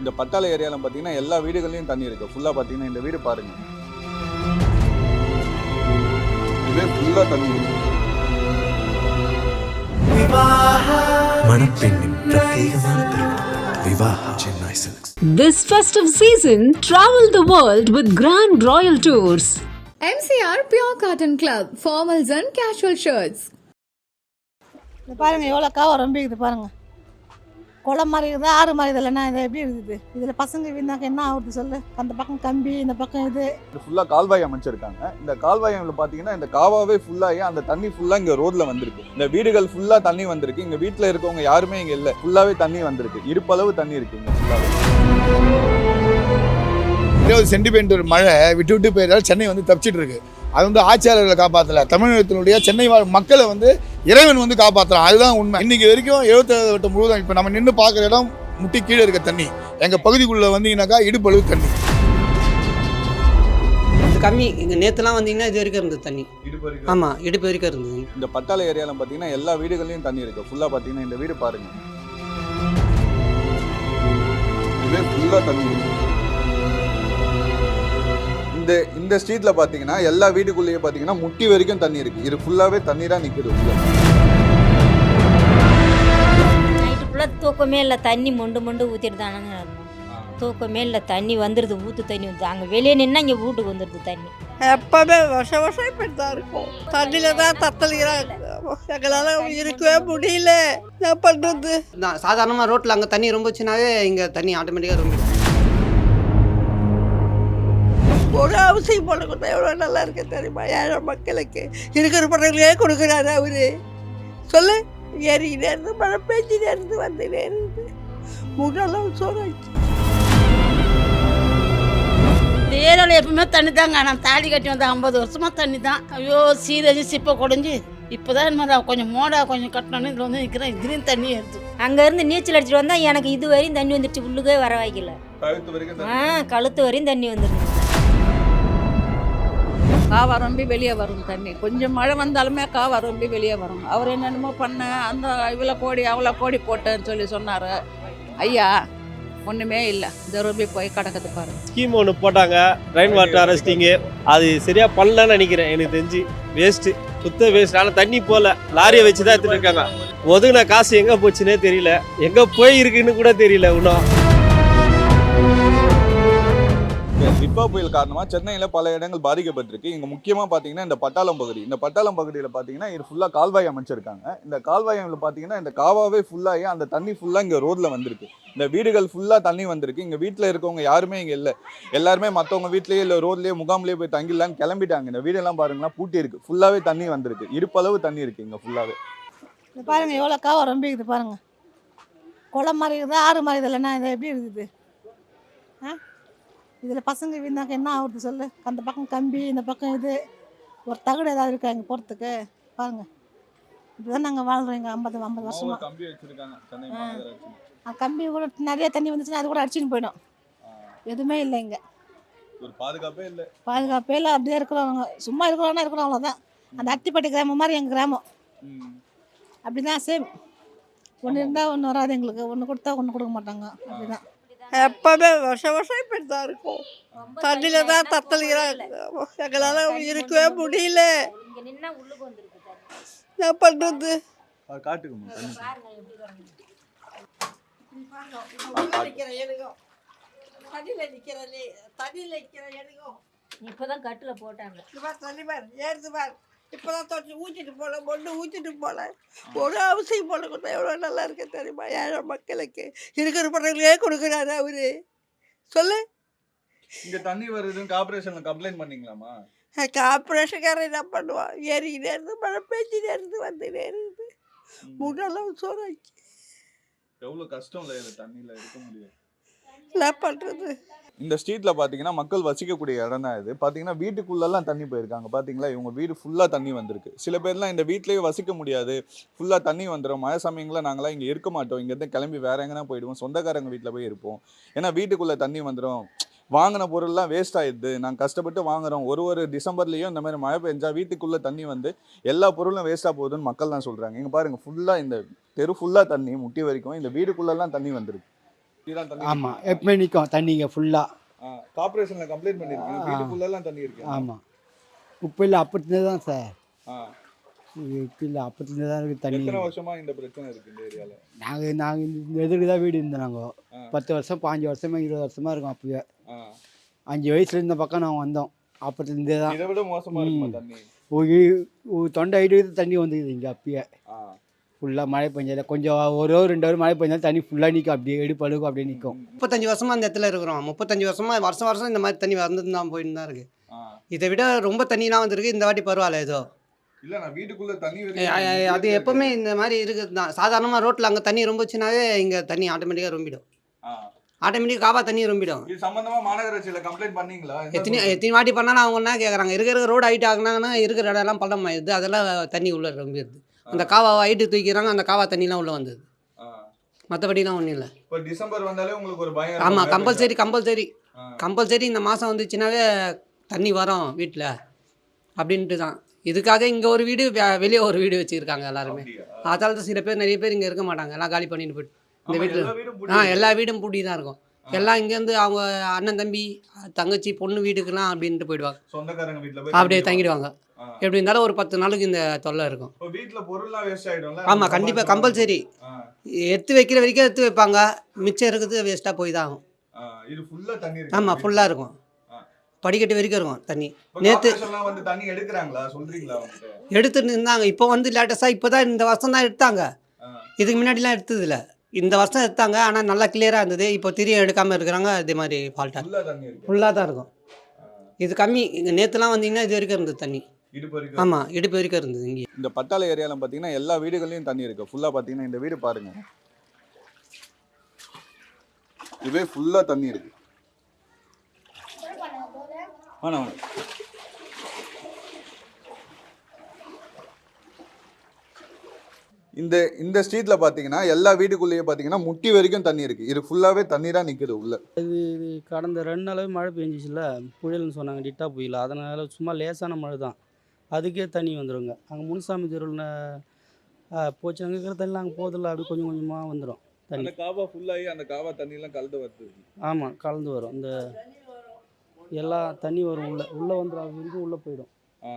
இந்த பட்டாள ஏரியாவில் பார்த்தீங்கன்னா எல்லா வீடுகள்லையும் தண்ணி இருக்குது ஃபுல்லாக பார்த்தீங்கன்னா இந்த வீடு பாருங்க. இதே ஃபுல்லாக தண்ணி இருக்கு. மணப்பெண்ணின் பிரத்யேகமான திருமணம். Vivaha Chennai silks This festive season, travel the world with Grand Royal Tours. MCR Pure Cotton Club, formals and casual shirts. இது பாருங்க எவ்வளோ காவம் ரொம்ப இருக்குது பாருங்க. குளம் மாதிரி இருக்குது ஆறு மாதிரி இதை இல்லைன்னா இது எப்படி இருக்குது இதில் பசங்க வீணாக்க என்ன ஆகுது சொல்லு? அந்த பக்கம் கம்பி இந்த பக்கம் இது. இது ஃபுல்லாக கால்வாய் அமைச்சிருக்காங்க. இந்த கால்வாயில் பார்த்தீங்கன்னா இந்த காவாவே ஃபுல்லாகி அந்த தண்ணி ஃபுல்லாக இங்கே ரோட்டில் வந்திருக்கு. இந்த வீடுகள் ஃபுல்லாக தண்ணி வந்திருக்கு. இங்கே வீட்டில் இருக்கவங்க யாருமே இங்கே இல்லை. ஃபுல்லாகவே தண்ணி வந்திருக்கு. இருப்பளவு தண்ணி இருக்கு இங்கே ஃபுல்லாகவே இருபது சென்டிமீட்டர் மழை விட்டு விட்டு போயிருந்தாலும் சென்னை வந்து தப்பிச்சிட்டு இருக்கு. அது வந்து ஆட்சியாளர்களை காப்பாற்றல தமிழகத்தினுடைய சென்னை வாழ் மக்களை வந்து இறைவன் வந்து காப்பாற்றலாம் அதுதான் உண்மை. இன்னைக்கு வரைக்கும் எழுபத்தேழு வட்டம் முழுவதும் இப்போ நம்ம நின்று பார்க்குற இடம் முட்டி கீழே இருக்க தண்ணி. எங்கள் பகுதிக்குள்ளே வந்தீங்கன்னாக்கா இடுப்பளவு தண்ணி. கம்மி இங்கே நேற்றுலாம் வந்தீங்கன்னா இது வரைக்கும் இருந்தது தண்ணி. ஆமாம் இடுப்பு வரைக்கும் இருந்தது. இந்த பட்டாள ஏரியாவில் பார்த்தீங்கன்னா எல்லா வீடுகள்லையும் தண்ணி இருக்கு. ஃபுல்லாக பார்த்தீங்கன்னா இந்த வீடு பாருங்க. இதே ஃபுல்லாக தண்ணி இருக்கு. இந்த இந்த ஸ்ட்ரீட்ல பார்த்தீங்கன்னா எல்லா வீடுக்குள்ளேயும் பார்த்தீங்கன்னா முட்டி வரைக்கும் தண்ணி இருக்கு. இது ஃபுல்லாகவே தண்ணீராக நிற்குது உள்ள. நைட்டு ஃபுல்லாக தூக்கமே இல்லை. தண்ணி மொண்டு மொண்டு ஊற்றிட்டு தானங்க தூக்கமே இல்லை. தண்ணி வந்துடுது ஊற்று தண்ணி வந்து அங்கே வெளியே நின்னா இங்கே வீட்டுக்கு வந்துடுது தண்ணி. எப்பவுமே வருஷம் வருஷம் இப்படி தான் இருக்கும். தண்ணியில் தான் தத்தளிக்கிறாங்க. எங்களால் இருக்கவே முடியல. என்ன பண்ணுறது நான் சாதாரணமாக ரோட்டில் அங்கே தண்ணி ரொம்பச்சுனாவே இங்கே தண்ணி ஆட்டோமேட்டிக்காக ரொம்ப ஒரு அவசியம் போட கொடுத்தா எவ்வளோ நல்லா இருக்கு தெரியுமா? ஏழை மக்களுக்கு இருக்கிற படங்களே கொடுக்குறாரு அவரு. சொல்லு. ஏறிக்கிட்டே இருந்து மழை பெஞ்சிட்டே இருந்து வந்துட்டே இருந்து. முன்னெல்லாம் சோறாச்சு ஏரியாவில் எப்பவுமே தண்ணி தாங்க நான் தாலி கட்டி வந்த ஐம்பது வருஷமா தண்ணி தான் ஐயோ சீரஜி சிப்பை குடஞ்சி இப்போதான் மாதிரி கொஞ்சம் மோடா கொஞ்சம் கட்டணும்னு இதில் வந்து நிற்கிறேன் இதுலேயும் தண்ணி ஏறுது அங்கேருந்து நீச்சல் அடிச்சிட்டு வந்தால் எனக்கு இது வரையும் தண்ணி வந்துடுச்சு உள்ளுக்கே வர வைக்கல கழுத்து வரைக்கும் ஆ கழுத்து வரையும் தண்ணி வந்துருந்துச்சு காவா வெளியே வரும் தண்ணி. கொஞ்சம் மழை வந்தாலுமே காவா வெளியே வரும். அவர் என்னென்னமோ பண்ண அந்த இவ்வளோ கோடி அவ்வளோ கோடி போட்டேன்னு சொல்லி சொன்னார். ஐயா ஒன்றுமே இல்லை. இந்த போய் கிடக்குது பாருங்க ஸ்கீம் ஒன்று போட்டாங்க. ரெயின் வாட்டர் அரெஸ்டிங்கு அது சரியாக பண்ணலன்னு நினைக்கிறேன். எனக்கு தெரிஞ்சு வேஸ்ட்டு சுத்த வேஸ்ட் ஆனால் தண்ணி போகல லாரியை வச்சு தான் எடுத்துகிட்டு இருக்காங்க. ஒதுங்கின காசு எங்கே போச்சுன்னே தெரியல. எங்கே போய் இருக்குன்னு கூட தெரியல இன்னும். நிப்பா புயல் காரணமாக சென்னையில் பல இடங்கள் பாதிக்கப்பட்டிருக்கு. இங்கே முக்கியமாக பார்த்தீங்கன்னா இந்த பட்டாளம் பகுதி. இந்த பட்டாளம் பகுதியில் பார்த்தீங்கன்னா இது ஃபுல்லாக கால்வாய் அமைச்சிருக்காங்க. இந்த கால்வாயில் பார்த்தீங்கன்னா இந்த காவாவே ஃபுல்லாகி அந்த தண்ணி ஃபுல்லாக இங்கே ரோட்டில் வந்திருக்கு. இந்த வீடுகள் ஃபுல்லாக தண்ணி வந்திருக்கு. இங்கே வீட்டில் இருக்கவங்க யாருமே இங்கே இல்லை. எல்லாருமே மற்றவங்க வீட்லேயே இல்லை ரோட்லேயே முகாம்லேயே போய் தங்கிடலான்னு கிளம்பிட்டாங்க. இந்த வீடெல்லாம் பாருங்கன்னா பூட்டி இருக்குது ஃபுல்லாகவே தண்ணி வந்திருக்கு. இருப்பளவு தண்ணி இருக்குது இங்கே ஃபுல்லாகவே பாருங்கள் பாருங்க எவ்வளோ காவம் ரொம்ப இருக்குது பாருங்க. குளம் மாதிரி இருக்குது ஆறு மாதிரி இல்லைன்னா இது எப்படி இருக்குது ஆ? இதில் பசங்க வீணாக்க என்ன ஆகுது சொல்லு? அந்த பக்கம் கம்பி இந்த பக்கம் இது. ஒரு தகடு ஏதாவது இருக்கா இங்கே போகிறதுக்கு? பாருங்க. இப்படிதான் நாங்கள் வாழ்கிறோம் இங்கே ஐம்பது ஐம்பது வருஷமா. கம்பி வச்சிருக்காங்க. கம்பி கூட நிறைய தண்ணி வந்துச்சுன்னா அது கூட அடிச்சுன்னு போயிடும். எதுவுமே இல்லை இங்கே. ஒரு பாதுகாப்பே இல்லை. பாதுகாப்பே இல்லை. அப்படியே இருக்கிறவங்க சும்மா இருக்கிறவங்க இருக்கிறோம் அவ்வளோதான் அந்த அத்திப்பட்டி கிராமம் மாதிரி எங்கள் கிராமம். அப்படி தான் சேம் ஒன்று இருந்தால் ஒன்று வராது எங்களுக்கு. ஒன்று கொடுத்தா ஒன்று கொடுக்க மாட்டாங்க. அப்படிதான். எப்பவுமே வருஷம் வருஷம் இப்படி தான் இருக்கும் தண்ணியில் தான் தத்தளிக்கிறாங்க. எங்களால் இருக்கவே முடியல. என்ன பண்ணுறது அது காட்டுக்குமா தண்ணி. பாருங்க எப்படி வரணும் தண்ணியில் நிற்கிறே தண்ணியில் நிற்கிற எனக்கும் இப்போ தான் கட்டில் போட்டாங்க. இப்போதான் தொட்டி ஊற்றிட்டு போல மொண்டு ஊற்றிட்டு போல ஒரு அவசியம் போல கொடுத்தா எவ்வளோ நல்லா இருக்கு தெரியுமா? ஏழை மக்களுக்கு இருக்கிற படங்களே கொடுக்குறாரு அவரு. சொல்லு. இங்க தண்ணி வருதுன்னு கார்பரேஷன்ல கம்ப்ளைண்ட் பண்ணீங்களாமா கார்பரேஷன்காரன் என்ன பண்ணுவான் ஏறிக்கிட்டே இருந்து மழை பெஞ்சிட்டே இருந்து வந்துட்டே இருந்து. முன்னெல்லாம் சோறாச்சு எவ்வளவு கஷ்டம் இல்லை தண்ணியில இருக்க முடியும். என்ன பண்ணுறது இந்த ஸ்ட்ரீட்ல பாத்தீங்கன்னா மக்கள் வசிக்கக்கூடிய இடம் தான் இது. பாத்தீங்கன்னா வீட்டுக்குள்ளெல்லாம் தண்ணி போயிருக்காங்க. பாத்தீங்களா? இவங்க வீடு ஃபுல்லா தண்ணி வந்திருக்கு. சில பேர்லாம் இந்த வீட்லயே வசிக்க முடியாது. ஃபுல்லா தண்ணி வந்துடும் மழை சமயங்கள நாங்களாம் இங்க இருக்க மாட்டோம். இங்க இருந்து கிளம்பி வேற எங்கன்னா போயிடுவோம். சொந்தக்காரங்க வீட்டில் போய் இருப்போம். ஏன்னா வீட்டுக்குள்ள தண்ணி வந்துடும் வாங்கின பொருள்லாம் வேஸ்ட் ஆயிடுது. நாங்கள் கஷ்டப்பட்டு வாங்குறோம். ஒரு ஒரு டிசம்பர்லேயும் இந்த மாதிரி மழை பெஞ்சா வீட்டுக்குள்ளே தண்ணி வந்து எல்லா பொருளும் வேஸ்ட்டாக போகுதுன்னு மக்கள் தான் சொல்கிறாங்க இங்கே பாருங்கள் ஃபுல்லாக இந்த தெரு ஃபுல்லாக தண்ணி முட்டி வரைக்கும் இந்த வீடுக்குள்ளெல்லாம் தண்ணி வந்திருக்கு. ஆமாம் எப்பவுமே நிற்கும் தண்ணிங்க ஃபுல்லாக கார்பரேஷன்ல கம்ப்ளைண்ட் பண்ணிருக்கீங்க ஆ. வீட்டுக்குள்ள எல்லாம் தண்ணி இருக்கு? ஆமாம் இப்போ இல்லை அப்பத்துலேருந்து தான் சார் இல்லை அப்பத்துலேருந்து தான் இருக்குது தண்ணி. எத்தனை வருஷமா இந்த பிரச்சனை இருக்கு இந்த ஏரியால? நாங்கள் நாங்கள் இந்த எதிர்க்கு தான் வீடு இருந்தோம் நாங்கள். பத்து வருஷம் பாஞ்சு வருஷமா இருபது வருஷமா இருக்கோம் அப்போயே. அஞ்சு வயசுல இந்த பக்கம் நாங்கள் வந்தோம் அப்பத்துலேருந்தே தான். இதை விட மோசமா இருக்குமா. தண்ணி? தொண்டை ஐட்டு தண்ணி வந்துக்குது இங்கே அப்பயே. ஃபுல்லாக மழை பெஞ்சால கொஞ்சம் ஒரு ஒரு ரெண்டு ஹவர் மழை பெஞ்சாலும் தண்ணி ஃபுல்லாக நிற்கும் அப்படியே எடுப்பு அழுகும் அப்படியே நிற்கும் முப்பத்தஞ்சு வருஷமா அந்த இடத்துல இருக்கிறோம். முப்பத்தஞ்சு வருஷமா வருஷம் வருஷம் இந்த மாதிரி தண்ணி வந்துட்டு தான் போயிட்டு தான் இருக்கு. ஆ. இதை விட ரொம்ப தண்ணிலாம் வந்திருக்கு. இந்த வாட்டி பரவாயில்ல ஏதோ. இல்ல நான் வீட்டுக்குள்ள தண்ணி அது எப்பவுமே இந்த மாதிரி இருக்குது தான் சாதாரணமாக ரோட்டில் அங்கே தண்ணி ரொம்பச்சுனாவே இங்கே தண்ணி ஆட்டோமேட்டிக்காக ரொம்பிடும். ஆ. ஆட்டோமேட்டிக் காவா தண்ணி ரொம்பிடும். இது சம்பந்தமா மாநகராட்சியில கம்ப்ளைண்ட் பண்ணீங்களா? எத்தனை? எத்தனை வாட்டி பண்ணாலும் அவங்க என்ன கேட்குறாங்க இருக்கிற ரோடு ஹைட் ஆகுனாங்கன்னா இருக்கிற இடம்லாம் பள்ளம். ஆயிடுது அதெல்லாம் தண்ணி உள்ளே ரொம்பிடுது. அந்த காவா ஹைட்டு தூக்கிறாங்க அந்த காவா தண்ணிலாம் உள்ளே வந்தது. மற்றபடிலாம் ஒன்றும் இல்லை. இப்ப டிசம்பர் வந்தாலே உங்களுக்கு ஒரு பயம் ஆமாம். Compulsory compulsory. கம்பல்சரி இந்த மாதம் வந்துச்சுனாவே தண்ணி வரும் வீட்டில் அப்படின்ட்டு தான் இதுக்காக இங்கே ஒரு வீடு வெ- வெளியே ஒரு வீடு வச்சுருக்காங்க எல்லாருமே? அதால தான் சில பேர் நிறைய பேர் இங்கே இருக்க மாட்டாங்க. எல்லாம் காலி பண்ணிட்டு போயிட்டு. இந்த வீட்டில் எல்லா வீடும் ஆ எல்லா வீடும் பூட்டி தான் இருக்கும் எல்லாம் இங்கேருந்து அவங்க அண்ணன் தம்பி தங்கச்சி பொண்ணு வீட்டுக்கெல்லாம் அப்படின்ட்டு போயிடுவாங்க. அப்படியே தங்கிடுவாங்க. எப்படி இருந்தாலும் ஒரு பத்து நாளுக்கு இந்த தொல்லை இருக்கும். வேஸ்ட் ஆமாம் கண்டிப்பாக கம்பல்சரி. எடுத்து வைக்கிற வரைக்கும் எடுத்து வைப்பாங்க. மிச்சம் இருக்கிறது வேஸ்ட்டாக போய் தான் ஆகும் இது தண்ணி ஆமாம் ஃபுல்லாக இருக்கும். படிக்கட்டு வரைக்கும் இருக்கும் தண்ணி. வந்து தண்ணி எடுக்கிறாங்களா? எடுத்துட்டு இருந்தாங்க. இப்போ வந்து லேட்டஸ்ட்டாக இப்போ தான் இந்த வருஷம் தான் எடுத்தாங்க. இதுக்கு முன்னாடிலாம் எடுத்ததில்ல. இந்த வருஷம் எடுத்தாங்க. ஆனால் நல்லா கிளியராக இருந்தது. இப்போ திரியும் எடுக்காமல் இருக்கிறாங்க. இதே மாதிரி ஃபால்ட்டாக ஃபுல்லாக தான் இருக்கும். இது கம்மி. நேற்றுலாம் வந்தீங்கன்னா இது வரைக்கும் இருந்தது தண்ணி. ஆமாம் இடுப்பு வரைக்கும் இருந்தது இங்கே இந்த பட்டாள ஏரியால பாத்தீங்கன்னா எல்லா வீடுகள்லயும் தண்ணி இருக்கு. ஃபுல்லா பாத்தீங்கன்னா இந்த வீடு பாருங்க. இதுவே ஃபுல்லா தண்ணி இருக்கு. வேணாம் வேணாம் இந்த இந்த ஸ்ட்ரீட்ல பாத்தீங்கன்னா எல்லா வீட்டுக்குள்ளேயும் பாத்தீங்கன்னா முட்டி வரைக்கும் தண்ணி இருக்கு. இது ஃபுல்லாவே தண்ணீரா நிக்குது உள்ள. இது கடந்த ரெண்டு நாளாவே மழை பெஞ்சிச்சுல புயல்னு சொன்னாங்க டிட்டா புயல். அதனால் சும்மா லேசான மழை தான் அதுக்கே தண்ணி வந்துருங்க. அங்கே முனுசாமி தெருவில் போச்சு அங்கே இருக்கிற தண்ணி அங்கே போதில்ல அப்படி கொஞ்சம் கொஞ்சமாக வந்துடும் தண்ணி. அந்த காவா ஃபுல்லாகி அந்த காவா தண்ணி எல்லாம் கலந்து வருது. ஆமாம் கலந்து வரும். இந்த எல்லா தண்ணி வரும் உள்ளே. உள்ளே வந்துடும் அது வரைக்கும் உள்ளே போயிடும். ஆ.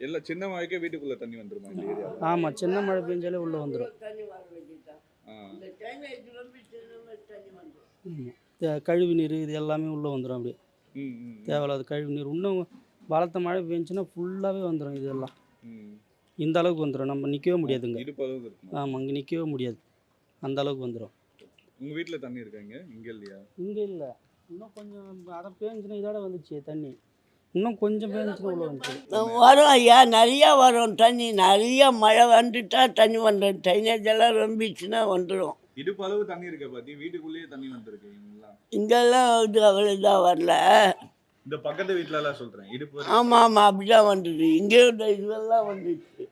எல்லா சின்ன மழைக்கே வீட்டுக்குள்ள தண்ணி ஏரியாவில் ஆமாம் சின்ன மழை பெஞ்சாலே உள்ளே வந்துடும் கழிவு நீர் இது எல்லாமே உள்ளே வந்துடும் அப்படியே. தேவையில்லாத கழிவு நீர் இன்னும் பலத்த மழை பெஞ்சுன்னா ஃபுல்லாகவே வந்துடும் இதெல்லாம். இந்த அளவுக்கு வந்துடும் நம்ம நிற்கவே முடியாதுங்க. ஆமாம் இங்கே நிற்கவே முடியாது. அந்த அளவுக்கு வந்துடும் உங்க வீட்ல தண்ணி இருக்காங்க இங்க? இல்லையா? இங்கே இல்லை. இன்னும் கொஞ்சம் அதை பேஞ்சுன்னா இதோட வந்துச்சு தண்ணி. இன்னும் கொஞ்சம் பேஞ்சுன்னா உள்ள வந்துச்சு வரும் ஐயா நிறையா வரும் தண்ணி. நிறைய மழை வந்துட்டா தண்ணி வந்துடும் ட்ரைனேஜ் எல்லாம் ரொம்பிச்சுன்னா வந்துடும் இடுப்பு அளவு தண்ணி இருக்க பாத்தி. வீட்டுக்குள்ளேயே தண்ணி வந்திருக்கு இங்கெல்லாம். இது அவ்வளோ இதாக வரல. இந்த பக்கத்து வீட்ல எல்லாம் சொல்றேன். இடுப்பு ஆமாம் ஆமாம் அப்படிதான் வந்தது இங்கே இந்த இதெல்லாம் வந்துச்சு.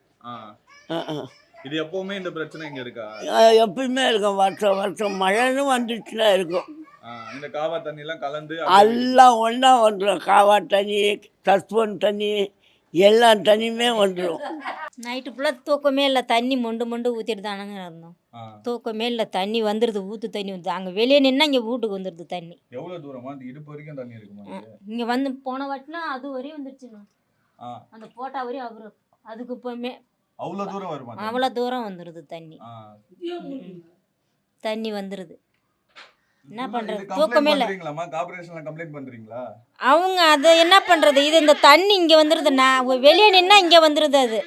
இது எப்பவுமே இந்த பிரச்சனை இங்க இருக்கா? எப்பயுமே இருக்கும். வருஷம் வருஷம் மழைன்னு வந்துச்சுன்னா இருக்கும். இந்த காவா தண்ணி எல்லாம் கலந்து எல்லாம் ஒன்றா வந்துடும் காவா தண்ணி சஸ்போன் தண்ணி எல்லா தண்ணியுமே வந்துடும் நைட்டு ஃபுல்லாக தூக்கமே இல்லை தண்ணி மொண்டு மொண்டு ஊற்றிட்டு தானங்க இருந்தோம். தூக்கமே இல்லை தண்ணி வந்துடுது ஊற்று தண்ணி வந்து அங்கே வெளியே நின்னா இங்கே வீட்டுக்கு வந்துடுது தண்ணி எவ்வளவு தூரமா இந்த இடுப்பு வரைக்கும் தண்ணி இருக்குமா இங்க? வந்து போன வாட்டினா அது வரையும் வந்துடுச்சுண்ணா ஆ. அந்த போட்டா வரையும் அவரு அதுக்கு இப்போமே அவ்வளவு தூரம் வருமா தண்ணி? அவ்வளோ தூரம் வந்துடுது தண்ணி. தண்ணி வந்துடுது என்ன complaint தூக்கமே இல்லை. பண்றீங்களா? அவங்க அதை என்ன பண்ணுறது இது இந்த தண்ணி இங்கே வந்துடுது நான் வெளியே நின்னா இங்கே வந்துடுது அது.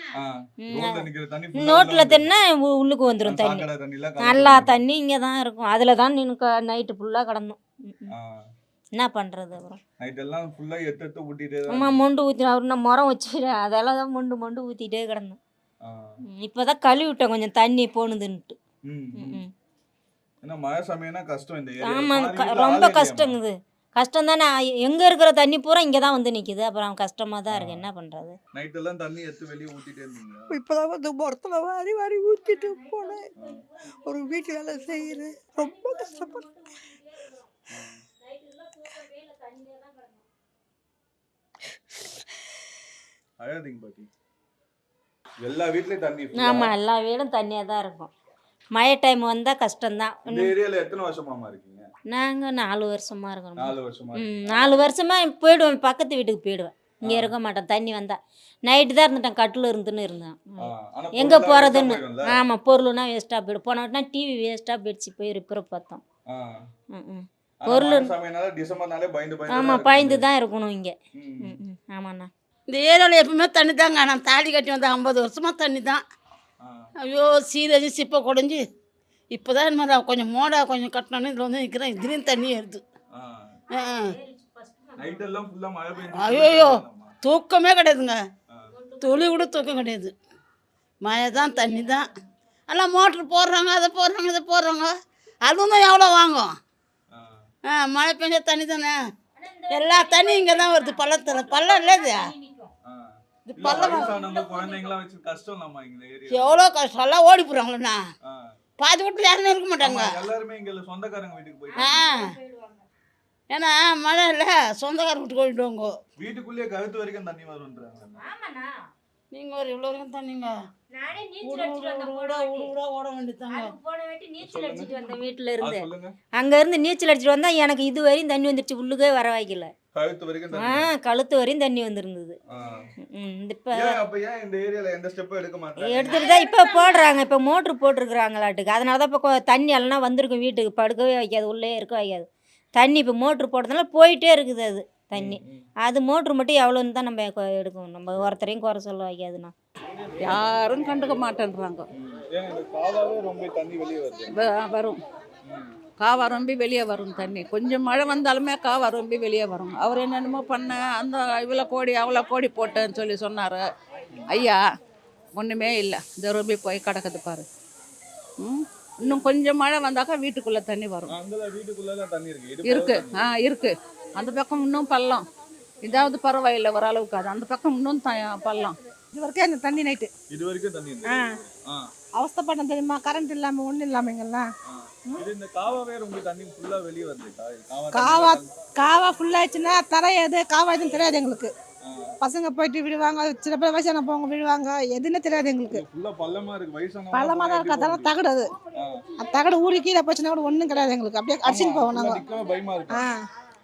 வந்துருது. தின்னா உள்ளுக்கு வந்துடும் அந்த தண்ணி. நல்லா வந்துரும். தண்ணி இங்கே தான் இருக்கும். அதில் தான் நின்று நைட்டு ஃபுல்லாக கிடந்தோம். என்ன பண்ணுறது அப்புறம்? நைட் எல்லாம் ஃபுல்லா எத்து எத்து ஊட்டிட்டே தான் அம்மா மொண்டு ஊற்றி அவர் நான் முறம் வச்சு அதெல்லாம் தான் மொண்டு மொண்டு ஊற்றிட்டே கிடந்தோம். இப்போ தான் கழுவி விட்டேன் கொஞ்சம் தண்ணி போணுதுன்ட்டு. ஏன்னா மழை சமயம்னா கஷ்டம் இந்த ஏரியா ஆமாம் க- ரொம்ப கஷ்டங்குது கஷ்டம் தானே எங்கே இருக்கிற தண்ணி பூரா இங்கே தான் வந்து நிற்கிது அப்புறம் கஷ்டமாக தான் இருக்குது என்ன பண்ணுறது நைட் எல்லாம் தண்ணி எடுத்து வெளியே ஊத்திட்டே இருந்தீங்க இப்போதான் வந்து முறத்தில் வாரி வாரி ஊற்றிட்டு போனேன். ஒரு வீட்டு வேலை செய்கிறேன் ரொம்ப கஷ்டப்படுறேன் அழாதீங்க பாட்டி. எல்லா வீட்லயும் தண்ணி full ஆ. ஆமாம் எல்லா வீடும் தண்ணியாக தான் இருக்கும். மழை டைம் வந்தால் கஷ்டம்தான். இந்த ஏரியால எத்தனை வருஷமாமா இருக்கீங்க? நாங்கள் நாலு வருஷமாக இருக்கிறோம் நாலு வருஷமா ம் நாலு வருஷமாக போயிடுவேன். பக்கத்து வீட்டுக்கு போயிடுவேன். இங்கே. இருக்க மாட்டேன். தண்ணி வந்தால் நைட்டு தான் இருந்துட்டேன். கட்டில் இருந்துன்னு இருந்தேன். எங்கே போகிறதுன்னு? ஆமாம் பொருள்னா வேஸ்ட்டாக போயிடும். போன வாட்டினா டிவி வேஸ்ட்டாக போயிடுச்சு. போய் ரிப்பேர் பார்த்தோம். ஆ. ம் ம். ஆனா பொருள் ஆமாம் பயந்து தான் இருக்கணும் இங்கே. ம். ம். ம் ஆமாண்ணா. இந்த ஏரியாவில் எப்பவுமே தண்ணி தாங்க. நான் தாலி கட்டி வந்த ஐம்பது வருஷமாக தண்ணி தான். ஐயோ சீரஜி சிப்பை குடஞ்சி இப்போ தான் என்ன கொஞ்சம் மோடா கொஞ்சம் கட்டணும்னு இதில் வந்து நிற்கிறேன் இதுலேயும் தண்ணி வருது. ஆ. ஆ ஆ. நைட் எல்லாம் ஃபுல்லா மழை பெஞ்சு ஐயோ தூக்கமே கிடையாதுங்க. துளி கூட தூக்கம் கிடையாது. மழை தான் தண்ணி தான். எல்லாம் மோட்ரு போடுறாங்க அதை போடுறாங்க இதை போடுறாங்க. அதுவும் தான் எவ்வளோ வாங்கும். ஆ. மழை பெஞ்சா தண்ணி தானே? எல்லா தண்ணி இங்கே தான் வருது பள்ளத்தில். பள்ளம் இல்லை எவ்வளோ கஷ்டம்? எல்லாம் ஓடி போகிறாங்களண்ணா பாதி வீட்டில் யாருமே இருக்க மாட்டாங்க. எல்லாருமே சொந்தக்காரங்க வீட்டுக்கு ஏன்னா மழை இல்லை சொந்தக்கார வீட்டுக்கு ஓடிடுவாங்க வீட்டுக்குள்ளேயே கழுத்து வரைக்கும் தண்ணி வரும்ன்றாங்க. நீங்கள் ஒரு இவ்வளோ வரைக்கும் தண்ணிங்க. ஆ, இருந்து. நீச்சல் அடிச்சிட்டு வந்தால் எனக்கு இது வரையும் தண்ணி வந்துடுச்சு உள்ளுக்கே வர வைக்கல கழுத்து வரைக்கும் ஆ கழுத்து வரையும் தண்ணி வந்திருந்தது. இந்த இப்போ அப்ப ஏன் இந்த ஏரியால எந்த ஸ்டெப்பும் எடுக்க மாட்டாங்க எடுத்துட்டு தான் இப்போ போடுறாங்க. இப்போ மோட்ரு போட்டிருக்குறாங்களாட்டுக்கு. அதனால தான் இப்போ தண்ணி எல்லாம் வந்திருக்கும் வீட்டுக்கு. படுக்கவே வைக்காது உள்ளே இருக்க வைக்காது. தண்ணி இப்போ மோட்ரு போடுறதுனால போயிட்டே இருக்குது அது தண்ணி. அது மோட்ரு மட்டும் எவ்வளோன்னு தான் நம்ம கொ- எடுக்கணும். நம்ம ஒருத்தரையும் குறை சொல்ல வைக்காதுண்ணா. யாரும் கண்டுக்க மாட்டேன்றாங்க. ஏன் இந்த காவாவே ரொம்ப தண்ணி வெளியே வருது. வ- வரும். காவா ரொம்ப வெளியே வரும் தண்ணி. கொஞ்சம் மழை வந்தாலுமே காவா ரொம்ப வெளியே வரும். அவர் என்னென்னமோ பண்ண அந்த இவ்வளோ கோடி அவ்வளோ கோடி போட்டேன்னு சொல்லி சொன்னார். ஐயா ஒன்றுமே இல்லை. இந்த ரொம்ப போய் கிடக்குது பாரு. ம்? இன்னும் கொஞ்சம் மழை வந்தாக்கா வீட்டுக்குள்ளே தண்ணி வரும். அங்கெல்லாம் வீட்டுக்குள்ள தண்ணி இருக்கு. ஆ இருக்கு. அந்த பக்கம் இன்னும் பள்ளம். இதாவது பரவாயில்லை ஓரளவுக்கு. அது அந்த பக்கம் இன்னும் த பள்ளம். இது வரைக்கும் அந்த தண்ணி நைட்டு. இது வரைக்கும் தண்ணி ஆ. அவஸ்தைப்பட்டோம் தெரியுமா? கரண்ட் இல்லாமல் ஒன்றும் இல்லாமல் வருது காவா காவா தண்ணி காவா ஃபுல்லாச்சுன்னா தரை எது காவா எதுவும் தெரியாது எங்களுக்கு. பசங்க போயிட்டு விழுவாங்க சில பேர் வயசான போவங்க விழுவாங்க எதுன்னு தெரியாது எங்களுக்கு. பள்ளமாக தான் இருக்கு. அதெல்லாம் தகடு அது தகடு ஊறி கீழே போச்சுன்னா கூட ஒன்றும் கிடையாது எங்களுக்கு. அப்படியே அடிச்சுன்னு போவோம் நாங்கள் ஆ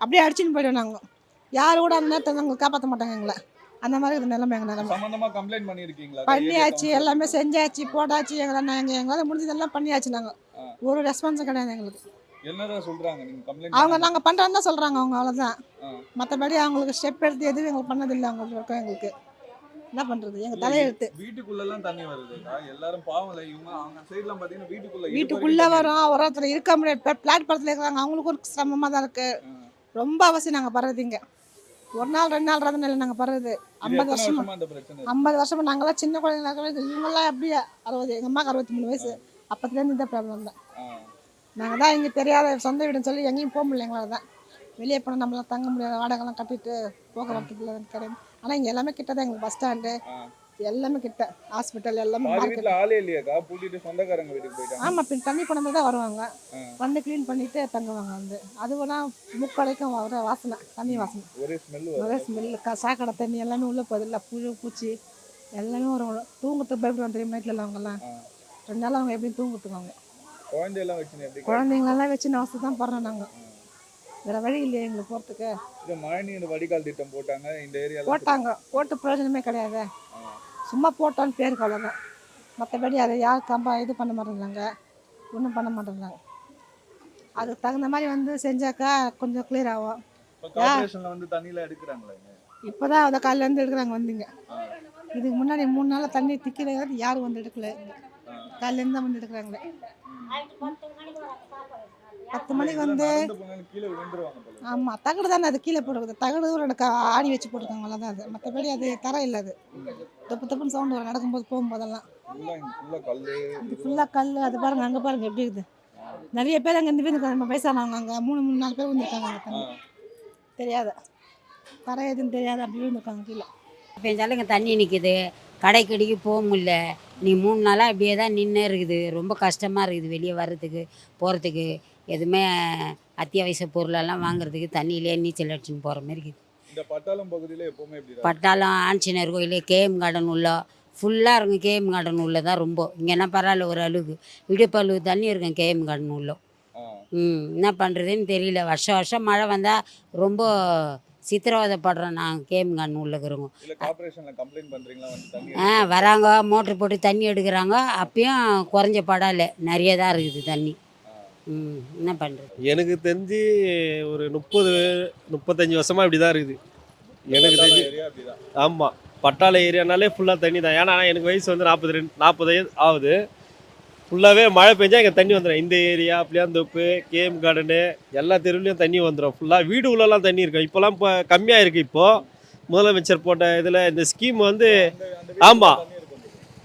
அப்படியே அடிச்சுன்னு போயிடுவோம் நாங்கள் யார் கூட அந்த நேரத்தை நாங்கள் காப்பாற்ற மாட்டாங்க எங்களை. அந்த மாதிரி இருக்குது நிலைமை எங்கள் நிலைமை. சம்பந்தமா கம்ப்ளைண்ட் பண்ணிருக்கீங்களா பண்ணியாச்சு எல்லாமே செஞ்சாச்சு போட்டாச்சு எங்களை நாங்கள் எங்களால் முடிஞ்சதெல்லாம் பண்ணியாச்சு நாங்கள் ஒரு ரெஸ்பான்ஸும் கிடையாது எங்களுக்கு. என்னதான் சொல்றாங்க நீங்க கம்ப்ளைண்ட் அவங்க நாங்கள் பண்ணுறோன்னு தான் சொல்கிறாங்க அவங்க அவ்வளோதான். மற்றபடி அவங்களுக்கு ஸ்டெப் எடுத்து எதுவும் எங்களுக்கு பண்ணதில்லை அவங்களுக்கு எங்களுக்கு. என்ன பண்ணுறது எங்கள் தலையெழுத்து. வீட்டுக்குள்ள எல்லாம் தண்ணி வருதுக்கா எல்லாரும் பாவம் இல்ல இவங்க அவங்க சைடுலாம் பாத்தீங்கன்னா வீட்டுக்குள்ள வீட்டுக்குள்ளே வரும் ஒரு ஒருத்தர் இருக்க முடியாது. பிளாட்பாரத்தில் இருக்கிறாங்க அவங்களுக்கும் ஒரு சிரமமாக தான் இருக்குது ரொம்ப அவசியம் நாங்கள் படுறது இங்கே. ஒரு நாள் ரெண்டு நாள் நாள் நாங்கள் படுறது ஐம்பது வருஷமா? ஐம்பது வருஷமா நாங்களாம் சின்ன குழந்தைங்களா இவங்கெல்லாம் அப்படியே அறுபது எங்கள் அம்மாவுக்கு அறுபத்தி மூணு வயசு. அப்பத்துலேருந்து இந்த ப்ராப்ளம் தான். நாங்கள் தான் இங்கே தெரியாத சொந்த வீடுன்னு சொல்லி எங்கேயும் போக முடியல எங்களால் தான். வெளியே போனால் நம்மளாம் தங்க முடியாத வாடகைலாம் கட்டிட்டு போக்குவரத்துக்குள்ள கிடையாது ஆனால் இங்கே எல்லாமே கிட்ட தான் எங்களுக்கு பஸ் ஸ்டாண்டு. எல்லாமே கிட்ட ஹாஸ்பிட்டல் எல்லாமே மார்க்கெட் ஆளே இல்லையாக்கா? பூட்டிட்டு சொந்தக்காரங்க வீட்டுக்கு போயிட்டாங்க. ஆமாம் பின் தண்ணி கொண்டு தான் வருவாங்க. வந்து க்ளீன் பண்ணிட்டு தங்குவாங்க வந்து. அதுவெல்லாம் முக்கடைக்கும் வர வாசனை தண்ணி வாசனை. ஒரே ஸ்மெல் ஒரே ஸ்மெல் சாக்கடை தண்ணி எல்லாமே உள்ளே போகுது. இல்லை புழு பூச்சி எல்லாமே வரும். தூங்கத்துக்கு பயப்படுவாங்க தெரியும் நைட்ல அவங்கெல்லாம். ரெண்டு நாள் அவங்க எப்படி தூங்கிட்டுவாங்க குழந்தையெல்லாம் வச்சு குழந்தைங்களெல்லாம் வச்சு தான் போடுறோம் நாங்கள் வேற வழி இல்லையே எங்களுக்கு போகிறதுக்கு இது மழைநீர் வடிகால் திட்டம் போட்டாங்க இந்த ஏரியால போட்டாங்க. போட்டு பிரயோஜனமே கிடையாது. சும்மா போட்டோன்னு பேருக்கு அவ்வளோதான் மற்றபடி அதை யார் கம்பா இது பண்ண மாட்டேங்கிறாங்க. ஒன்றும் பண்ண மாட்டேங்கிறாங்க. அதுக்கு தகுந்த மாதிரி வந்து செஞ்சாக்கா கொஞ்சம் clear ஆகும். வந்து தண்ணியில எடுக்கிறாங்களா? இப்போ தான் அதை காலையிலேருந்து எடுக்கிறாங்க வந்தீங்க இதுக்கு முன்னாடி மூணு நாள் தண்ணி திக்கல யாரும் வந்து எடுக்கல. காலையிலேருந்து தான் வந்து எடுக்கிறாங்களே. பத்து மணிக்கு வந்து ஆமாம் தகடு தானே அது கீழே போட்டுருக்குது தகடு ஒரு ஆணி வச்சு போட்டுருக்காங்க அவ்வளோதான் அது. மற்றபடி அது தர இல்லை அது. தப்பு தப்புன்னு சவுண்டு வரும். நடக்கும்போது போகும்போதெல்லாம். இது. ஃபுல்லாக கல் அது பாருங்க அங்கே பாருங்க எப்படி இருக்குது. நிறைய பேர் அங்கே இந்த பேர் நம்ம வயசானவங்க அங்கே. மூணு மூணு நாலு பேர் வந்துருக்காங்க அங்கே தண்ணி. தெரியாத? தர எதுன்னு தெரியாது? அப்படி விழுந்துருக்காங்க கீழே. பெஞ்சாலும் இங்கே தண்ணி நிற்கிது கடைக்கடிக்கு போக முடியல. நீ மூணு நாளாக இப்படியே தான் நின்று இருக்குது. ரொம்ப கஷ்டமாக இருக்குது வெளியே வர்றதுக்கு போகிறதுக்கு எதுவுமே அத்தியாவசிய பொருளெல்லாம் வாங்குறதுக்கு தண்ணியிலே நீச்சல் அடிச்சுன்னு போகிற மாதிரி இருக்குது. இந்த பட்டாளம் பகுதியில எப்பவுமே இப்படி பட்டாளம் ஆஞ்சநேயர் கோயில் கேஎம் கார்டன் உள்ள ஃபுல்லாக இருக்கும் கேஎம் கார்டன் உள்ள தான் ரொம்ப. இங்கேனா பரவாயில்ல ஒரு அளவுக்கு இடுப்பு அளவு தண்ணி இருக்கும் கேஎம் கார்டன் உள்ள. ம் என்ன பண்ணுறதுன்னு தெரியல. வருஷம் வருஷம் மழை வந்தால் ரொம்ப சித்திரவதைப்படுறோம் நாங்கள் கேஎம் கார்டன் உள்ள இருக்கிறவங்க. இல்ல கார்ப்பரேஷன்ல கம்ப்ளைண்ட் பண்றீங்களா? வந்து தண்ணி ஆ வராங்க மோட்ரு போட்டு தண்ணி எடுக்கிறாங்க. அப்பயும் குறைஞ்ச படால நிறைய தான் இருக்குது தண்ணி. என்ன பண்ணுறது எனக்கு தெரிஞ்சு ஒரு முப்பது முப்பத்தஞ்சு வருஷமாக இப்படி தான் இருக்குது. எனக்கு தெரிஞ்சு ஆமாம் பட்டாள ஏரியானாலே ஃபுல்லாக தண்ணி தான் ஏன்னா எனக்கு வயசு வந்து நாற்பது ரெண்டு நாற்பது ஆகுது. ஃபுல்லாகவே மழை பெஞ்சா இங்கே தண்ணி வந்துடும் இந்த ஏரியா புளியாந்தோப்பு கேம் கார்டனு எல்லா தெருவுலையும் தண்ணி வந்துடும் ஃபுல்லாக வீடு உள்ளலாம் தண்ணி இருக்கும். இப்போலாம் இப்போ கம்மியாக இருக்குது இப்போது முதலமைச்சர் போட்ட இதில் இந்த ஸ்கீம் வந்து ஆமாம்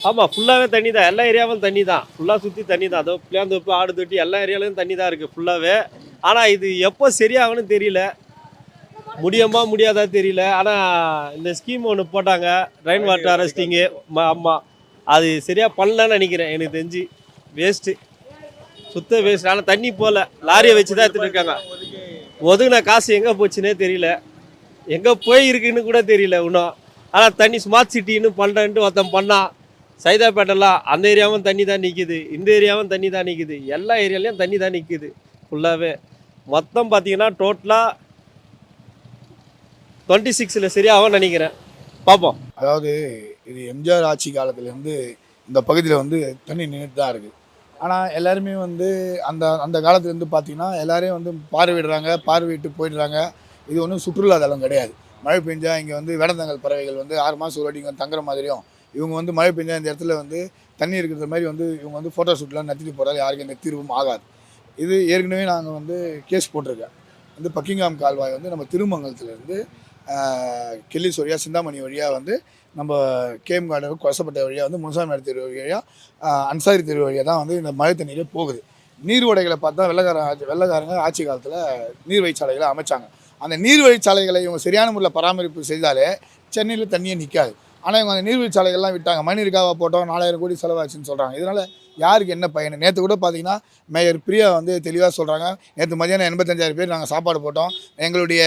ஆமாம் ஃபுல்லாகவே தண்ணி தான் எல்லா ஏரியாவும் தண்ணி தான் ஃபுல்லாக சுற்றி தண்ணி தான் அதோ பிள்ளையாந்தோப்பு ஆடு தொட்டி எல்லா ஏரியாலையும் தண்ணி தான் இருக்குது ஃபுல்லாகவே ஆனால் இது எப்போ சரியாகும்னு தெரியல. முடியுமா முடியாதா தெரியல. ஆனால் இந்த ஸ்கீம் ஒன்று போட்டாங்க. ரெயின் வாட்டர் அரெஸ்டிங்கு ஆமாம் அது சரியாக பண்ணலன்னு நினைக்கிறேன். எனக்கு தெரிஞ்சு வேஸ்ட்டு சுத்த வேஸ்ட் ஆனால் தண்ணி போகல லாரியை வச்சு தான் எடுத்துகிட்டு இருக்காங்க. ஒதுங்கின காசு எங்கே போச்சுன்னே தெரியல. எங்கே போய் இருக்குன்னு கூட தெரியல இன்னும். ஆனால் தண்ணி ஸ்மார்ட் சிட்டின்னு பண்ணுறேன்ட்டு ஒருத்தன் பண்ணான். சைதாப்பேட்டெல்லாம் அந்த ஏரியாவும் தண்ணி தான் நிற்கிது இந்த ஏரியாவும் தண்ணி தான் நிற்கிது எல்லா ஏரியாலையும் தண்ணி தான் நிற்கிது ஃபுல்லாகவே மொத்தம் பார்த்தீங்கன்னா டோட்டலாக டுவெண்ட்டி சிக்ஸில் சரியாகவும் நினைக்கிறேன். பார்ப்போம் அதாவது இது எம்ஜிஆர் ஆட்சி காலத்துலேருந்து இந்த பகுதியில் வந்து தண்ணி நின்றுட்டு தான் இருக்குது ஆனால் எல்லாருமே வந்து அந்த அந்த காலத்துலேருந்து பார்த்தீங்கன்னா எல்லாரையும் வந்து பார்வையிடுறாங்க பார்வையிட்டு போயிடுறாங்க. இது ஒன்றும் சுற்றுலாதலம் கிடையாது. மழை பெஞ்சால் இங்கே வந்து வேடந்தங்கல் பறவைகள் வந்து ஆறு மாதம் ஒரு வாட்டி இங்கே தங்குற மாதிரியும் இவங்க வந்து மழை பெஞ்சா இந்த இடத்துல வந்து தண்ணி இருக்கிற மாதிரி வந்து இவங்க வந்து ஃபோட்டோ ஷூட்லாம் நடத்திட்டு போகிறாரு யாருக்கும் எந்த தீர்வும் ஆகாது. இது ஏற்கனவே நாங்கள் வந்து கேஸ் போட்டிருக்கேன் வந்து பக்கிங்காம் கால்வாய் வந்து நம்ம திருமங்கலத்துலேருந்து கெல்லிஸ் வழியாக சிந்தாமணி வழியாக வந்து நம்ம கேம் கார்டன் கொசப்பட்ட வழியாக வந்து முன்சாமி தெரு வழியாக அன்சாரி தெரு வழியாக தான் வந்து இந்த மழை தண்ணீரே போகுது. நீர்வடைகளை பார்த்தா வெள்ளக்காரங்க ஆட்சி வெள்ளக்காரங்க ஆட்சி காலத்தில் நீர்வழிச்சாலைகளை அமைச்சாங்க. அந்த நீர்வழிச்சாலைகளை இவங்க சரியான முறையில் பராமரிப்பு செய்தாலே சென்னையில் தண்ணியே நிற்காது ஆனால் இவங்க அந்த நீர்வீழ்ச்சாலைகள்லாம் விட்டாங்க. மணிருக்காவை போட்டோம் நாலாயிரம் கோடி செலவாச்சுன்னு சொல்கிறாங்க இதனால் யாருக்கு என்ன பயன்? நேற்று கூட பார்த்தீங்கன்னா மேயர் பிரியா வந்து தெளிவாக சொல்கிறாங்க நேற்று மதியானம் எண்பத்தஞ்சாயிரம் பேர் நாங்கள் சாப்பாடு போட்டோம். எங்களுடைய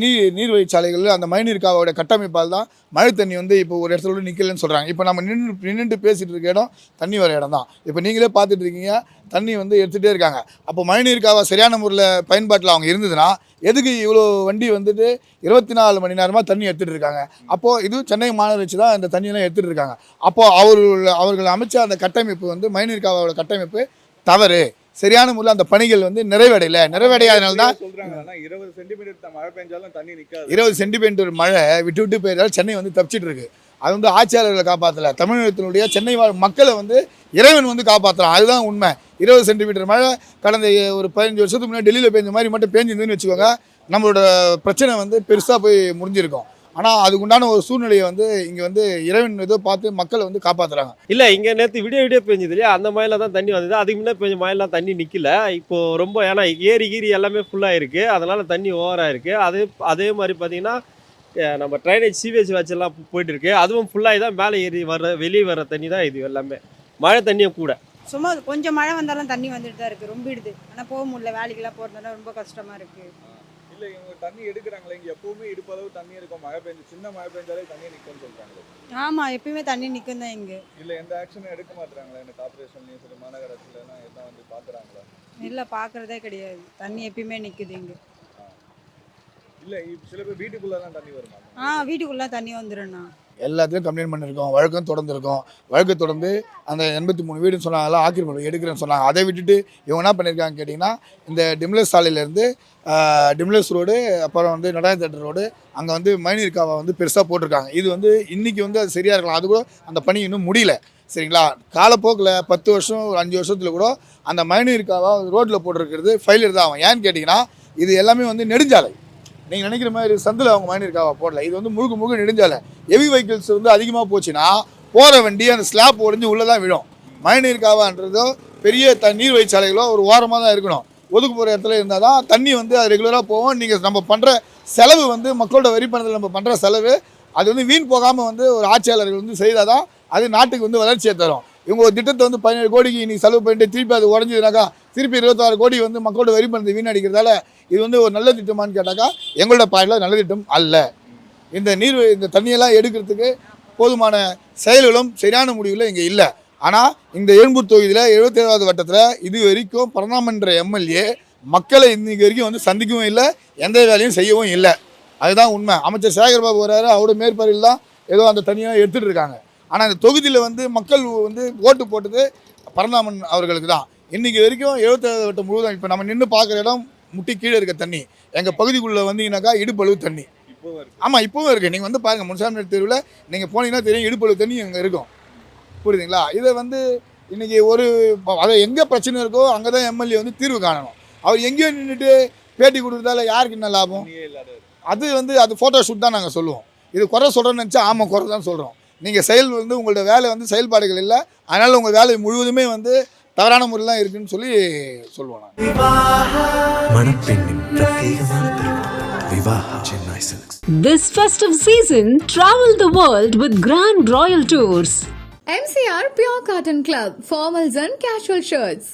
நீர் நீர்வழிச்சாலைகளில் அந்த மழைநீர்க்காவோட கட்டமைப்பால் தான் மழை தண்ணி வந்து இப்போ ஒரு இடத்துல கூட நிற்கலன்னு சொல்கிறாங்க இப்போ நம்ம நின்று நின்றுட்டு பேசிகிட்டு இருக்க இடம் தண்ணி வர இடம் தான். இப்போ நீங்களே பார்த்துட்டு இருக்கீங்க தண்ணி வந்து எடுத்துகிட்டே இருக்காங்க. அப்போ மழைநீர்க்காவை சரியான முறையில் பயன்பாட்டில் அவங்க இருந்ததுன்னா எதுக்கு இவ்வளோ வண்டி வந்துட்டு இருபத்தி நாலு மணி நேரமாக தண்ணி எடுத்துகிட்டு இருக்காங்க? அப்போது இது சென்னை மாநகராட்சி தான் இந்த தண்ணியெல்லாம் எடுத்துகிட்டு இருக்காங்க. அப்போது அவர்கள் அவர்கள் அமைச்ச அந்த கட்டமைப்பு வந்து மழைநீர்க்காவோட கட்டமைப்பு தவறு. சரியான முறையில் அந்த பணிகள் வந்து நிறைவடையல. நிறைவடையாதனால தான் இருபது சென்டிமீட்டர் மழை பெஞ்சாலும் தண்ணி நிக்காது. இருபது சென்டிமீட்டர் மழை விட்டு விட்டு பெய்தால் சென்னை வந்து தப்பிச்சிட்டு இருக்கு. அது வந்து ஆட்சியாளர்களை காப்பாற்றல தமிழகத்தினுடைய சென்னை வாழ் மக்களை வந்து இறைவன் வந்து காப்பாற்றுறான் அதுதான் உண்மை. இருபது சென்டிமீட்டர் மழை கடந்த ஒரு பதினஞ்சு வருஷத்துக்கு முன்னாடி டெல்லியில் பெஞ்ச மாதிரி மட்டும் பேஞ்சிருந்துன்னு வச்சுக்கோங்க நம்மளோட பிரச்சனை வந்து பெருசாக போய் முடிஞ்சிருக்கும். ஆனால் அதுக்குண்டான ஒரு சூழ்நிலையை வந்து இங்கே வந்து இறைவன் ஏதோ பார்த்து மக்களை வந்து காப்பாற்றுறாங்க இல்லை இங்கே நேற்று விடிய விடிய பெஞ்சது இல்லையா? அந்த மாதிரில தான் தண்ணி வந்தது. அதுக்கு முன்னே பெஞ்ச மழையெல்லாம் தண்ணி நிற்கல இப்போது ரொம்ப ஏன்னா ஏரி கீரி எல்லாமே ஃபுல்லாக இருக்குது அதனால் தண்ணி ஓவராக இருக்குது அதே அதே மாதிரி பார்த்திங்கன்னா நம்ம ட்ரைனேஜ் சீவேஜ் வச்செல்லாம் போயிட்டு இருக்கு அதுவும் ஃபுல்லாகி தான் மேலே ஏறி வர வெளியே வர தண்ணி தான் இது எல்லாமே. மழை தண்ணியும் கூட. சும்மா கொஞ்சம் மழை வந்தாலும் தண்ணி வந்துட்டு தான் இருக்குது ரொம்பிடுது ஆனால் போக முடியல. வேலைக்கெல்லாம் போகிறதுனால ரொம்ப கஷ்டமாக இருக்குது இல்ல இவங்க தண்ணி எடுக்கிறாங்களே. இங்க எப்பவுமே இடுப்பளவு தண்ணி இருக்கும். மழை பெஞ்சு சின்ன மழை பெஞ்சாலே தண்ணி நிக்கும்னு சொல்றாங்களே. ஆமாம் எப்பயுமே தண்ணி நிற்கும் தான் இங்கே. இல்ல எந்த ஆக்ஷனும் எடுக்க மாட்டாங்களா இந்த கார்பரேஷன்லயும் சரி மாநகராட்சியில எல்லாம் வந்து பாக்குறாங்களா? இல்லை பார்க்குறதே கிடையாது. தண்ணி எப்பயுமே நிற்குது இங்கே. இல்ல சில பேர் வீட்டுக்குள்ளதான் தண்ணி வருமா? ஆ வீட்டுக்குள்ளே தண்ணி வந்துடும்ண்ணா எல்லாத்துலேயும் கம்ப்ளைண்ட் பண்ணியிருக்கோம் வழக்கம் தொடர்ந்து இருக்கோம் வழக்கு தொடர்ந்து அந்த எண்பத்தி மூணு வீடுன்னு சொன்னாங்க ஆக்கிரமிப்பு எடுக்கிறேன்னு சொன்னாங்க. அதை விட்டுட்டு இவங்க என்ன பண்ணியிருக்காங்க கேட்டிங்கன்னா இந்த டிம்லஸ் சாலையிலேருந்து டிம்லஸ் ரோடு அப்புறம் வந்து நடாய தேட்டர் ரோடு அங்கே வந்து மைனீர் காவை வந்து பெருசாக போட்டிருக்காங்க. இது வந்து இன்றைக்கி வந்து அது சரியாக இருக்கலாம். அது கூட அந்த பணி இன்னும் முடியல. சரிங்களா? காலப்போக்கில் பத்து வருஷம் ஒரு அஞ்சு வருஷத்தில் கூட அந்த மைனீர் காவா ரோட்டில் போட்டிருக்கிறது ஃபெயிலியர் தான் ஆகும். ஏன்னு கேட்டிங்கன்னா இது எல்லாமே வந்து நெடுஞ்சாலை. நீங்கள் நினைக்கிற மாதிரி சந்தில் அவங்க மைனர் போடல. இது வந்து முழுக்க முழுக்க நெடுஞ்சாலை. ஹெவி வெஹிக்கிள்ஸ் வந்து அதிகமாக போச்சுன்னா போகிற வண்டி அந்த ஸ்லாப் உடஞ்சி உள்ளே தான் விழும். மழைநீர் காவான்றதோ பெரிய த நீர்வழிச்சாலைகளோ ஒரு ஓரமாக தான் இருக்கணும். ஒதுக்கு போகிற இடத்துல இருந்தால் தான் தண்ணி வந்து அது ரெகுலராக போவோம் நீங்கள் நம்ம பண்ணுற செலவு வந்து மக்களோட வரி பணத்தில் நம்ம பண்ணுற செலவு அது வந்து வீண் போகாமல் வந்து ஒரு ஆட்சியாளர்கள் வந்து செய்தால் தான் அது நாட்டுக்கு வந்து வளர்ச்சியை தரும். இவங்க ஒரு திட்டத்தை வந்து பதினேழு கோடிக்கு இன்னைக்கு செலவு பண்ணிட்டு திருப்பி அது உடஞ்சதுனாக்கா திருப்பி இருபத்தாறு கோடி வந்து மக்களோட வரி பணத்தை வீணடிக்கிறதால இது வந்து ஒரு நல்ல திட்டமான்னு கேட்டாக்கா எங்களோட பாயில் நல்ல திட்டம் அல்ல. இந்த நீர் இந்த தண்ணியெல்லாம் எடுக்கிறதுக்கு போதுமான செயல்களும் சரியான முடிவுகளும் இங்கே இல்லை. ஆனால் இந்த எழும்பூர் தொகுதியில் எழுபத்தேழாவது வட்டத்தில் இது வரைக்கும் பரணாமன்ற எம்எல்ஏ மக்களை இன்னைக்கு வரைக்கும் வந்து சந்திக்கவும் இல்லை எந்த வேலையும் செய்யவும் இல்லை. அதுதான் உண்மை. அமைச்சர் சேகர்பாபு வராரு அவரோட மேற்பார்வையில் தான் ஏதோ அந்த தனியாக எடுத்துகிட்டு இருக்காங்க. ஆனால் இந்த தொகுதியில் வந்து மக்கள் வந்து ஓட்டு போட்டது பரந்தாமன் அவர்களுக்கு தான். இன்றைக்கி வரைக்கும் எழுபத்தேழு வட்டம் முழுவதும் இப்போ நம்ம நின்று பார்க்குற இடம் முட்டி கீழே இருக்க தண்ணி. எங்கள் பகுதிக்குள்ளே வந்தீங்கன்னாக்கா இடுப்பளவு தண்ணி. ஆமாம் இப்போவும் இருக்குது நீங்கள் வந்து பாருங்கள் முன்சாமி தெருவில் நீங்கள் போனீங்கன்னா தெரியும் இடுப்பளவு தண்ணி அங்கே இருக்கும். புரியுதுங்களா? இதை வந்து இன்றைக்கி ஒரு அதை எங்கே பிரச்சனை இருக்கோ அங்கே தான் எம்எல்ஏ வந்து தீர்வு காணணும். அவர் எங்கேயோ நின்றுட்டு பேட்டி கொடுக்குறதால யாருக்கு என்ன லாபம்? அது வந்து அது ஃபோட்டோ ஷூட் தான் நாங்கள் சொல்லுவோம். இது குறை சொல்கிறோன்னு நினச்சா ஆமாம் குறை தான் சொல்கிறோம் நீங்கள் செயல் வந்து உங்களோட வேலை வந்து செயல்பாடுகள் இல்லை அதனால் உங்கள் வேலை முழுவதுமே வந்து தவறான முறையில் தான் இருக்குன்னு சொல்லி சொல்லுவோம் This festive season, travel the world with Grand Royal Tours. MCR Pure Cotton Club, formals and casual shirts.